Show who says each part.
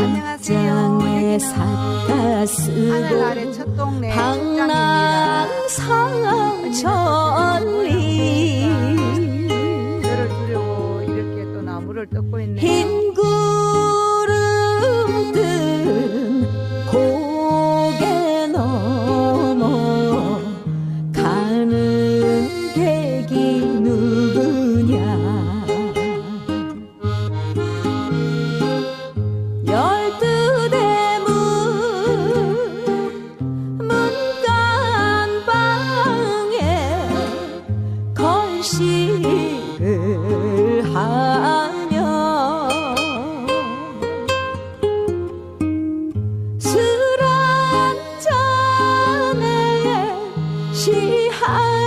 Speaker 1: 하늘 아래
Speaker 2: 쓰고
Speaker 1: 첫 동네 식장입니다.
Speaker 2: 방랑상 천리
Speaker 1: 저를 시를 하며 술 한잔에
Speaker 2: 시하